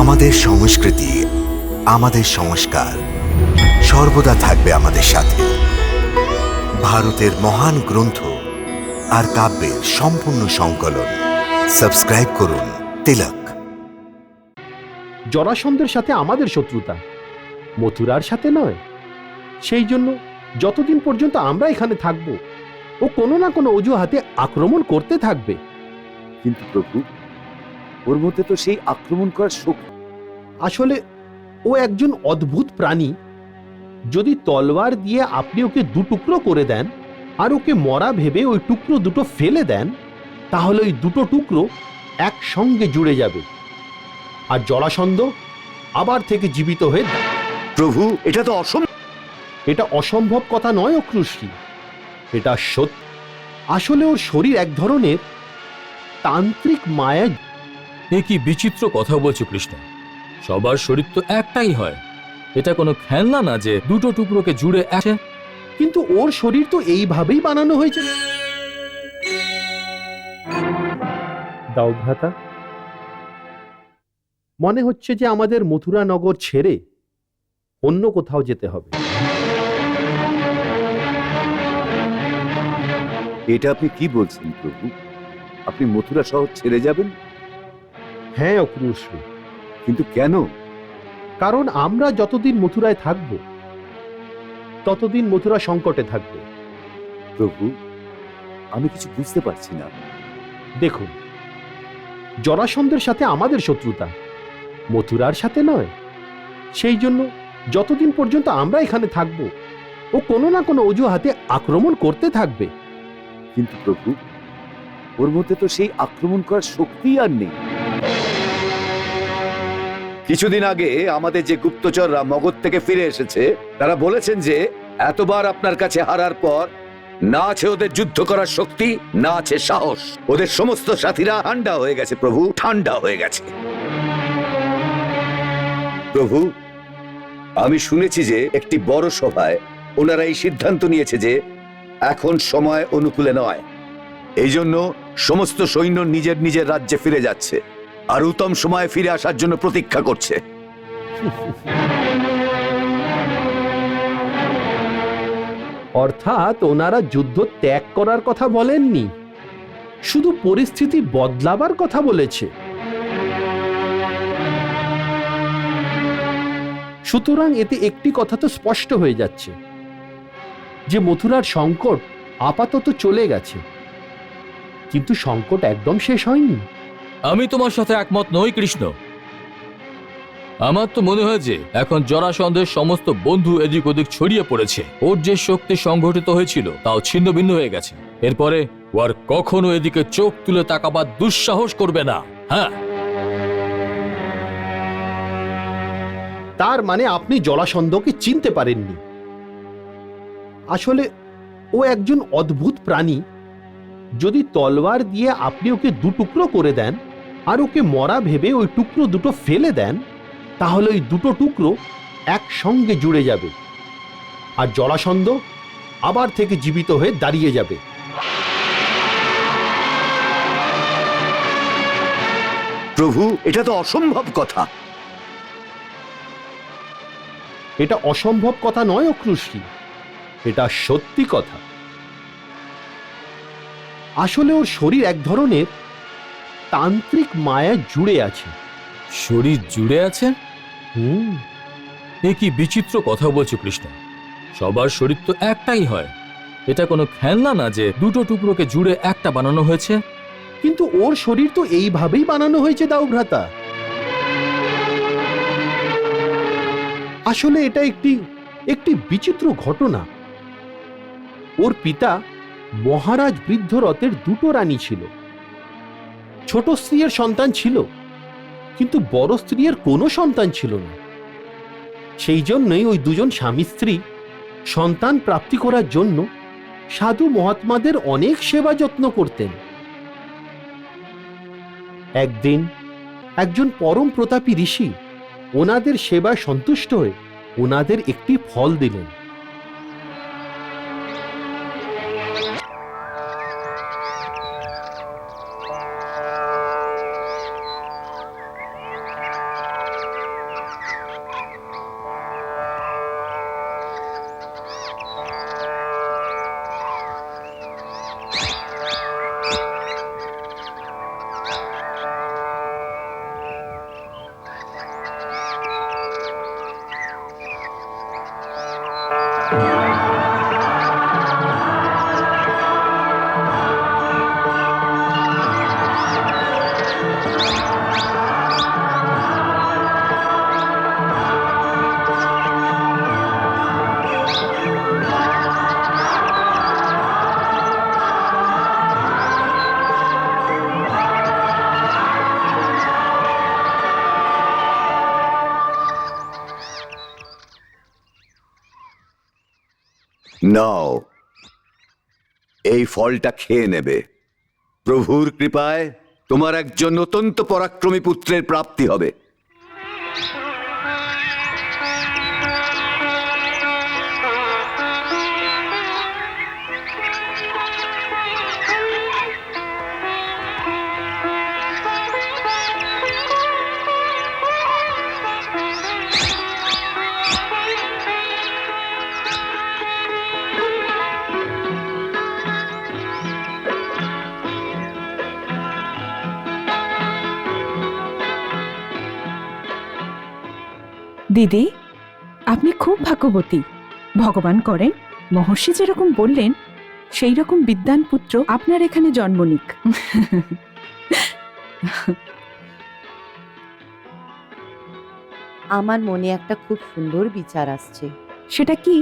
আমাদের সংস্কৃতি আমাদের সংস্কার সর্বদা থাকবে আমাদের সাথে। ভারতের মহান গ্রন্থ আর কাব্যের সম্পূর্ণ সংকলন। সাবস্ক্রাইব করুন তিলক। জরাসন্ধের সাথে আমাদের শত্রুতা মথুরার সাথে নয়। সেই জন্য যতদিন পর্যন্ত আমরা এখানে থাকব ও কোনো না কোনো অজুহাতে আক্রমণ করতে থাকবে। কিন্তু প্রভু ওর মধ্যে তো সেই আক্রমণ করার শক্তি। আসলে ও একজন অদ্ভুত প্রাণী। যদি তলোয়ার দিয়ে আপনি ওকে দু টুকরো করে দেন আর ওকে মরা ভেবে ওই টুকরো দুটো ফেলে দেন তাহলে ওই দুটো টুকরো একসঙ্গে জুড়ে যাবে। আর জরাসন্ধ আবার থেকে জীবিত হয়ে প্রভু এটা তো অসম্ভব। এটা অসম্ভব কথা নয় অক্রুশ্রী এটা সত্য। আসলে ওর শরীর এক ধরনের তান্ত্রিক মায়া এ কি বিচিত্র কথা বলছো কৃষ্ণ? সবার শরীর তো একটাই হয়। এটা কোনো খেলনা না যে দুটো টুকরোকে জুড়ে আছে। কিন্তু ওর শরীর তো এইভাবেই বানানো হয়েছে। দাও ভ্রাতা মনে হচ্ছে যে আমাদের মথুরা নগর ছেড়ে অন্য কোথাও যেতে হবে। এটা আপনি কি বলছেন প্রভু? আপনি মথুরা শহর ছেড়ে যাবেন? হ্যাঁ অক্রুশ্রী কিন্তু কেন? কারণ আমরা যতদিন মথুরায় থাকব ততদিন মথুরা সংকটে থাকবে। প্রভু আমি কিছু বুঝতে পারছি না। দেখুন জরাসন্ধের সাথে আমাদের শত্রুতা মথুরার সাথে নয়। সেই জন্য যতদিন পর্যন্ত আমরা এখানে থাকব ও কোনো না কোনো অজুহাতে আক্রমণ করতে থাকবে। কিন্তু প্রভু ওর মধ্যে তো সেই আক্রমণ করার শক্তি আর নেই। কিছুদিন আগে আমাদের যে গুপ্তচররা মগধ থেকে ফিরে এসেছে, তারা বলেছেন যে এতবার আপনার কাছে হারার পর না আছে ওদের যুদ্ধ করার শক্তি, না আছে সাহস। ওদের সমস্ত সাথীরা ঠান্ডা হয়ে গেছে, প্রভু, ঠান্ডা হয়ে গেছে। প্রভু, আমি শুনেছি যে একটি বড় সভায় ওনারা এই সিদ্ধান্ত নিয়েছে যে এখন সময় অনুকূলে নয়। এই জন্য সমস্ত সৈন্য নিজের নিজের রাজ্যে ফিরে যাচ্ছে। আর উত্তম সময়ে ফিরে আসার জন্য প্রতীক্ষা করছে। অর্থাৎ ওনারা যুদ্ধ ত্যাগ করার কথা বলেননি। শুধু পরিস্থিতি বদলাবার কথা বলেছে। সুতরাং এতে একটি কথা তো স্পষ্ট হয়ে যাচ্ছে। যে মথুরার সংকট আপাতত চলে গেছে। কিন্তু সংকট একদম শেষ হয়নি। আমি তোমার সাথে একমত নই, কৃষ্ণ। আমার তো মনে হয় যে এখন জরাসন্ধের সমস্ত বন্ধু এদিক ওদিক ছড়িয়ে পড়েছে। ওর যে শক্তি সংগঠিত হয়েছিল, তাও ছিন্ন ভিন্ন হয়ে গেছে। এরপরে ও আর কখনো এদিকে চোখ তুলে তাকাবার দুঃসাহস করবে না। হ্যাঁ। তার মানে আপনি জলাসন্ধকে চিনতে পারেননি। আসলে ও একজন অদ্ভুত প্রাণী। যদি তলোয়ার দিয়ে আপনি ওকে দু টুকরো করে দেন আর ওকে মরা ভেবে ওই টুকরো দুটো ফেলে দেন তাহলে ওই দুটো টুকরো একসঙ্গে জুড়ে যাবে আর জলাসন্ধ আবার থেকে জীবিত হয়ে দাঁড়িয়ে যাবে। প্রভু এটা তো অসম্ভব কথা। এটা অসম্ভব কথা নয় অক্রুশ্রী এটা সত্যি কথা। আসলে ওর শরীর এক ধরনের তান্ত্রিক মায়া জুড়ে আছে। শরীর জুড়ে আছে? হুম। এ কি বিচিত্র কথা বলছো কৃষ্ণ। সবার শরীর তো একটাই হয়। এটা কোনো খেলনা না যে দুটো টুকরোকে জুড়ে একটা বানানো হয়েছে? কিন্তু ওর শরীর তো এইভাবেই বানানো হয়েছে দাও ভ্রাতা। আসলে এটা একটি একটি বিচিত্র ঘটনা। ওর পিতা মহারাজ বৃদ্ধরথের দুটো রানী ছিল। ছোট স্ত্রীর সন্তান ছিল, কিন্তু বড় স্ত্রীর কোনো সন্তান ছিল না। সেই জন্যই ওই দুজন স্বামী স্ত্রী সন্তান প্রাপ্তি করার জন্য সাধু মহাত্মাদের অনেক সেবা যত্ন করতেন। একদিন একজন পরম প্রতাপী ঋষি ওনাদের সেবা সন্তুষ্ট হয়ে ওনাদের একটি ফল দিলেন। নাও। এই ফলটা খেয়ে নেবে। প্রভুর কৃপায় তোমার একজন অত্যন্ত পরাক্রমী পুত্রের প্রাপ্তি হবে। দিদি আপনি খুব ভাগ্যবতী। ভগবান করেন মহর্ষি যেরকম বললেন সেই রকম বিদ্যান পুত্র আপনার এখানে জন্ম নিক। আমার মনে একটা খুব সুন্দর বিচার আসছে। সেটা কি?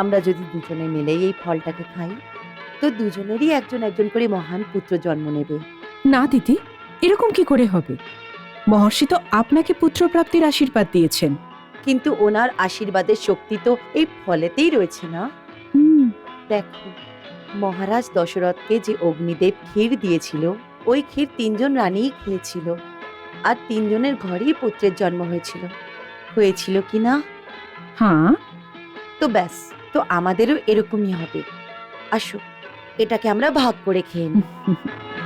আমরা যদি দুজনে মিলেই এই ফলটাকে খাই তো দুজনেরই একজন একজন করে মহান পুত্র জন্ম নেবে। না দিদি এরকম কি করে হবে? মহর্ষি তো আপনাকে পুত্রপ্রাপ্তির আশীর্বাদ দিয়েছেন। কিন্তু ওনার আশীর্বাদের শক্তি তো এই ফলেতেই রয়েছে না? দেখো মহারাজ দশরথকে যে অগ্নিদেব ক্ষীর দিয়েছিল ওই ক্ষীর তিনজন রানীই খেয়েছিল আর তিনজনের ঘরেই পুত্রের জন্ম হয়েছিল। হয়েছিল কি না? হ্যাঁ। তো ব্যাস তো আমাদেরও এরকমই হবে। আসো এটাকে আমরা ভাগ করে খেয়ে নিই।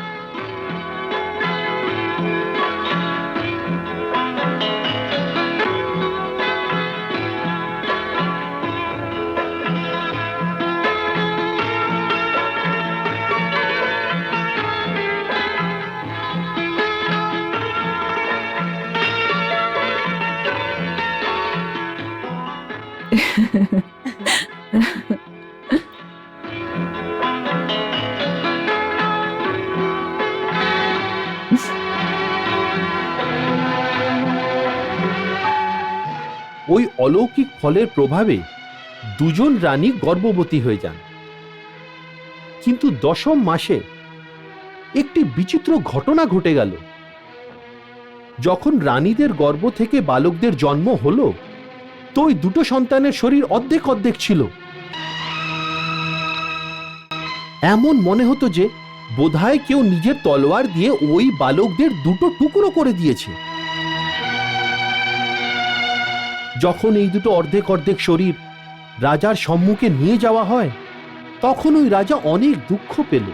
ওই অলৌকিক ফলের প্রভাবে দুজন রানী গর্ভবতী হয়ে যান। কিন্তু দশম মাসে একটি বিচিত্র ঘটনা ঘটে গেল। যখন রানীদের গর্ভ থেকে বালকদের জন্ম হলো, তো ওই দুটো সন্তানের শরীর অর্ধেক অর্ধেক ছিল। এমন মনে হতো যে, বোধহয় কেউ নিজের তলোয়ার দিয়ে ওই বালকদের দুটো টুকরো করে দিয়েছে। যখন এই দুটো অর্ধেক অর্ধেক শরীর রাজার সম্মুখে নিয়ে যাওয়া হয়, তখন ওই রাজা অনেক দুঃখ পেল।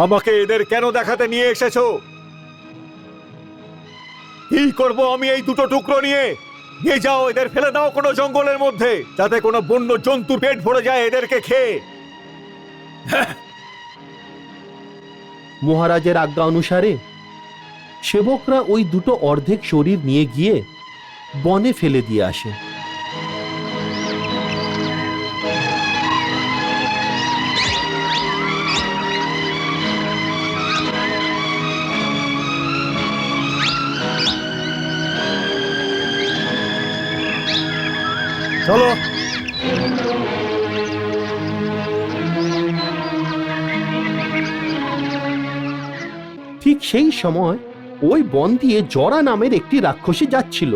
আমাকে এদের কেন দেখাতে নিয়ে এসেছ? কি করব আমি এই দুটো টুকরো নিয়ে? নিয়ে যাও, এদের ফেলে দাও কোনো জঙ্গলের মধ্যে, যাতে কোনো বন্য জন্তুর পেট ভরে যায় এদেরকে খেয়ে। মহারাজের আজ্ঞা অনুসারে, সেবকরা ওই দুটো অর্ধেক শরীর নিয়ে গিয়ে বনে ফেলে দিয়ে আসে। চলো। ঠিক সেই সময় ওই বন দিয়ে জরা নামের একটি রাক্ষসী যাচ্ছিল।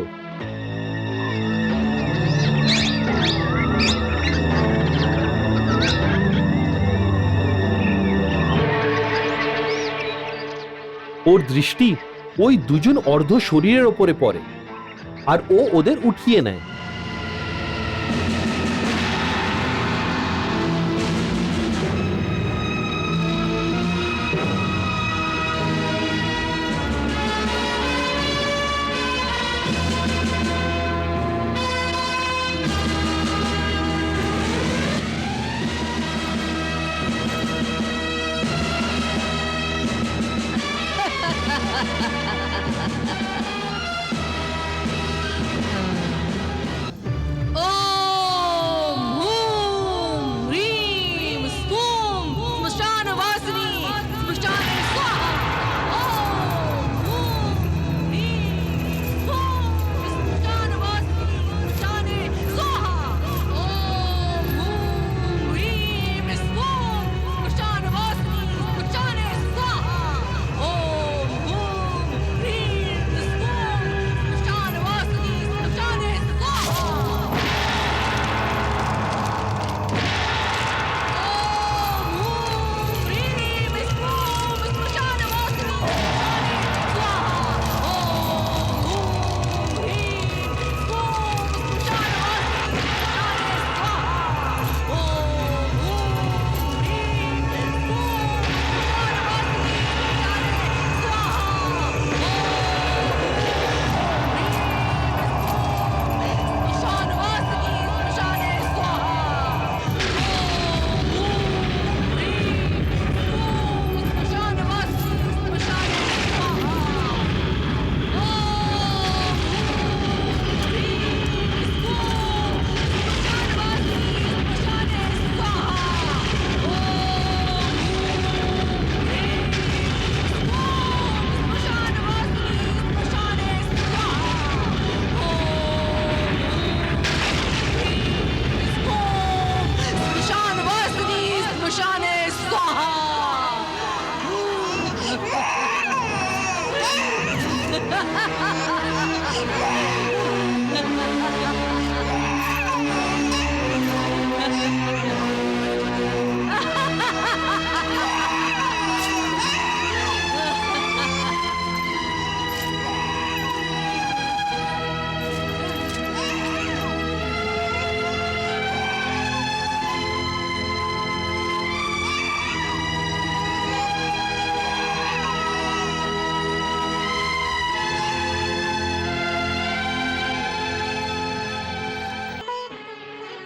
ওর দৃষ্টি ওই দুজন অর্ধ শরীরের ওপরে পড়ে, আর ও ওদের উঠিয়ে নেয়।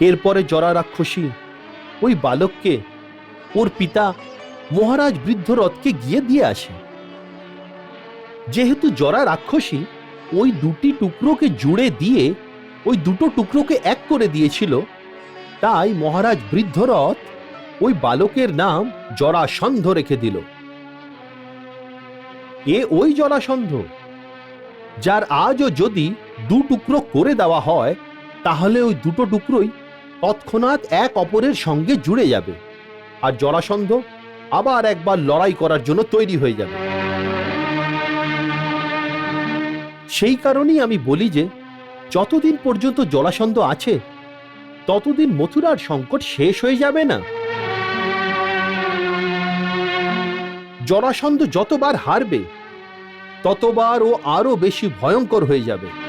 এরপরে জরা রাক্ষসী, ওই বালককে ওর পিতা মহারাজ বৃদ্ধরথকে গিয়ে দিয়ে আসে। যেহেতু জরা রাক্ষসী ওই দুটি টুকরোকে জুড়ে দিয়ে ওই দুটো টুকরোকে এক করে দিয়েছিল, তাই মহারাজ বৃদ্ধরথ ওই বালকের নাম জরাসন্ধ রেখে দিল। এ ওই জরাসন্ধ, যার আজও যদি দু টুকরো করে দেওয়া হয়, তাহলে ওই দুটো টুকরোই তৎক্ষণাৎ এক অপরের সঙ্গে জুড়ে যাবে। আর জরাসন্ধ আবার একবার লড়াই করার জন্য তৈরি হয়ে যাবে। সেই কারণেই আমি বলি যে, যতদিন পর্যন্ত জলাসন্ধ আছে, ততদিন মথুরার সংকট শেষ হয়ে যাবে না। জরাসন্ধ যতবার হারবে, ততবার ও আরও বেশি ভয়ঙ্কর হয়ে যাবে।